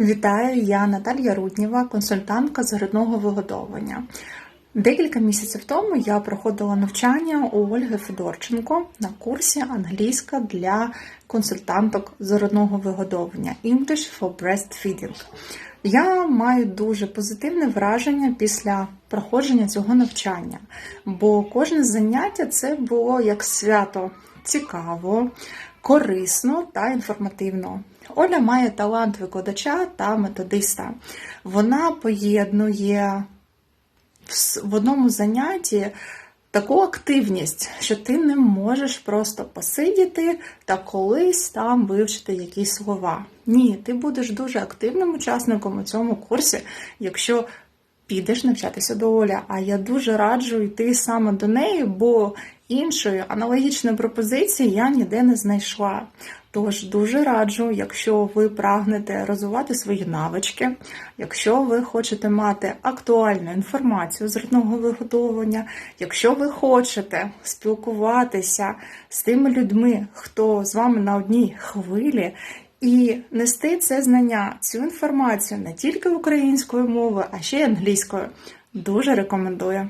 Вітаю, я Наталія Руднєва, консультантка з грудного вигодовування. Декілька місяців тому я проходила навчання у Ольги Федорченко на курсі англійська для консультанток з грудного вигодовування English for Breastfeeding. Я маю дуже позитивне враження після проходження цього навчання, бо кожне заняття це було як свято цікаво, корисно та інформативно. Оля має талант викладача та методиста. Вона поєднує в одному занятті таку активність, що ти не можеш просто посидіти та колись там вивчити якісь слова. Ні, ти будеш дуже активним учасником у цьому курсі, якщо підеш навчатися до Олі. А я дуже раджу йти саме до неї, бо іншої аналогічної пропозиції я ніде не знайшла. Тож дуже раджу, якщо ви прагнете розвивати свої навички, якщо ви хочете мати актуальну інформацію з рідного виготовлення, якщо ви хочете спілкуватися з тими людьми, хто з вами на одній хвилі, і нести це знання, цю інформацію не тільки українською мовою, а ще й англійською. Дуже рекомендую.